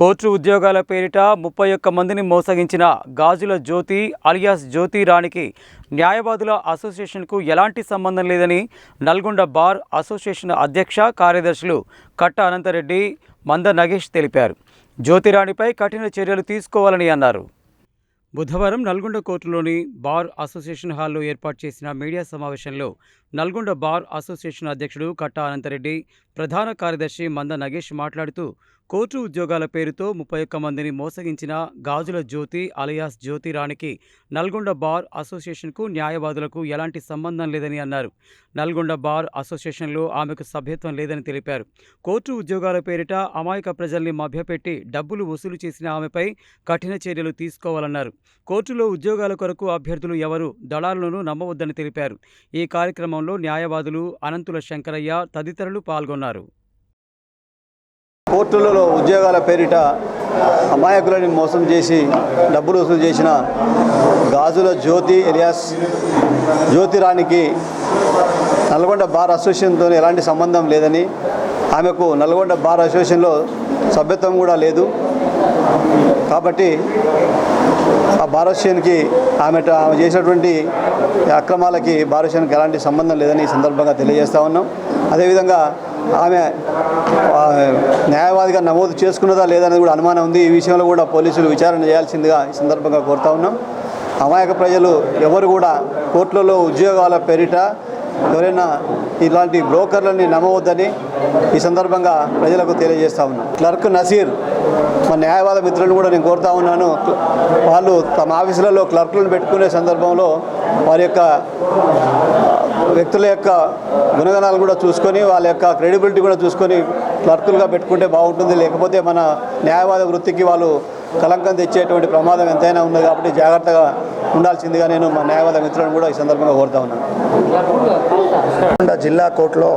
Court ఉద్యోగాల పేరిట ముప్పై ఒక్క మందిని మోసగించిన గాజుల జ్యోతి అలియాస్ జ్యోతి రాణికి న్యాయవాదుల అసోసియేషన్కు ఎలాంటి సంబంధం లేదని నల్గొండ బార్ అసోసియేషన్ అధ్యక్ష కార్యదర్శులు కట్ట అనంతరెడ్డి మంద నగేష్ తెలిపారు. జ్యోతిరాణిపై కఠిన చర్యలు తీసుకోవాలని అన్నారు. బుధవారం నల్గొండ కోర్టులోని బార్ అసోసియేషన్ హాల్లో ఏర్పాటు చేసిన మీడియా సమావేశంలో నల్గొండ బార్ అసోసియేషన్ అధ్యక్షుడు కట్ట అనంతరెడ్డి ప్రధాన కార్యదర్శి మంద నగేష్ మాట్లాడుతూ కోర్టు ఉద్యోగాల పేరుతో ముప్పై ఒక్క మందిని మోసగించిన గాజుల జ్యోతి అలియాస్ జ్యోతి రాణికి నల్గొండ బార్ అసోసియేషన్కు న్యాయవాదులకు ఎలాంటి సంబంధం లేదని అన్నారు. నల్గొండ బార్ అసోసియేషన్లో ఆమెకు సభ్యత్వం లేదని తెలిపారు. కోర్టు ఉద్యోగాల పేరిట అమాయక ప్రజల్ని మభ్యపెట్టి డబ్బులు వసూలు చేసిన ఆమెపై కఠిన చర్యలు తీసుకోవాలన్నారు. కోర్టులో ఉద్యోగాల కొరకు అభ్యర్థులు ఎవరు దళాలను నమ్మవద్దని తెలిపారు. ఈ కార్యక్రమంలో న్యాయవాదులు అనంతుల శంకరయ్య తదితరులు పాల్గొన్నారు. కోర్టులలో ఉద్యోగాల పేరిట అమాయకులని మోసం చేసి డబ్బులు వసూలు చేసిన గాజుల జ్యోతి ఎలియాస్ జ్యోతిరానికి నల్గొండ బార్ అసోసియేషన్తో ఎలాంటి సంబంధం లేదని ఆమెకు నల్గొండ బార్ అసోసియేషన్లో సభ్యత్వం కూడా లేదు. కాబట్టి ఆ బార్ ఆమె ఆమె చేసినటువంటి అక్రమాలకి బార్ ఎలాంటి సంబంధం లేదని ఈ సందర్భంగా తెలియజేస్తా ఉన్నాం. అదేవిధంగా ఆమె న్యాయవాదిగా నమోదు చేసుకున్నదా లేదనేది కూడా అనుమానం ఉంది. ఈ విషయంలో కూడా పోలీసులు విచారణ చేయాల్సిందిగా ఈ సందర్భంగా కోరుతా ఉన్నాం. అమాయక ప్రజలు ఎవరు కూడా కోర్టులలో ఉద్యోగాల పేరిట ఎవరైనా ఇలాంటి బ్రోకర్లని నమ్మవద్దని ఈ సందర్భంగా ప్రజలకు తెలియజేస్తా ఉన్నాను క్లర్క్ నసీర్ మా న్యాయవాద మిత్రులను కూడా నేను కోరుతా ఉన్నాను. వాళ్ళు తమ ఆఫీసులలో క్లర్కులను పెట్టుకునే సందర్భంలో వారి యొక్క వ్యక్తుల యొక్క గుణగణాలు కూడా చూసుకొని వాళ్ళ యొక్క క్రెడిబిలిటీ కూడా చూసుకొని క్లర్కులుగా పెట్టుకుంటే బాగుంటుంది. లేకపోతే మన న్యాయవాద వృత్తికి వాళ్ళు కలంకం తెచ్చేటువంటి ప్రమాదం ఎంతైనా ఉంది కాబట్టి జాగ్రత్తగా ఉండాల్సిందిగా నేను మా న్యాయవాద మిత్రులను కూడా ఈ సందర్భంగా కోరుతా ఉన్నాను. జిల్లా కోర్టులో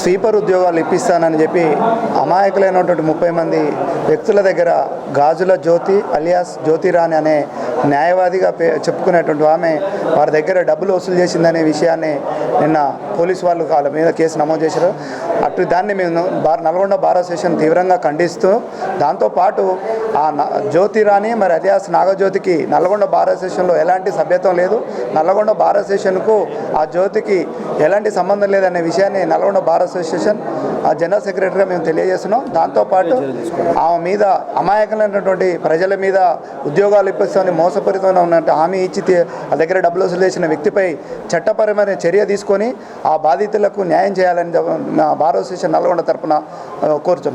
స్వీపర్ ఉద్యోగాలు ఇప్పిస్తానని చెప్పి అమాయకులైనటువంటి ముప్పై మంది వ్యక్తుల దగ్గర గాజుల జ్యోతి అలియాస్ జ్యోతిరాణి అనే న్యాయవాదిగా పే చెప్పుకునేటువంటి ఆమె వారి దగ్గర డబ్బులు వసూలు చేసిందనే విషయాన్ని నిన్న పోలీసు వాళ్ళు వాళ్ళ మీద కేసు నమోదు చేశారు. అటు దాన్ని మేము బార్ నల్గొండ బార్ అసోసియేషన్ తీవ్రంగా ఖండిస్తూ దాంతోపాటు ఆ న- జ్యోతిరాణి మరి అలియాస్ నాగజ్యోతికి నల్గొండ బార్ అసోసియేషన్లో ఎలాంటి సభ్యత్వం లేదు. నల్గొండ బార్ అసోసియేషన్కు ఆ జ్యోతికి ఎలాంటి సంబంధం లేదనే విషయాన్ని నల్గొండ బార్ అసోసియేషన్ ఆ జనరల్ సెక్రటరీగా మేము తెలియజేస్తున్నాం. దాంతోపాటు ఆమె మీద అమాయకమైనటువంటి ప్రజల మీద ఉద్యోగాలు ఇప్పిస్తామని మోసపూరితంగా ఉన్నట్టు హామీ ఇచ్చి ఆ దగ్గర డబ్బులు వసూలు చేసిన వ్యక్తిపై చట్టపరమైన చర్య తీసుకొని ఆ బాధితులకు న్యాయం చేయాలని చెప్ప- బార్ అసోసియేషన్ నల్గొండ తరపున కోరుతున్నాను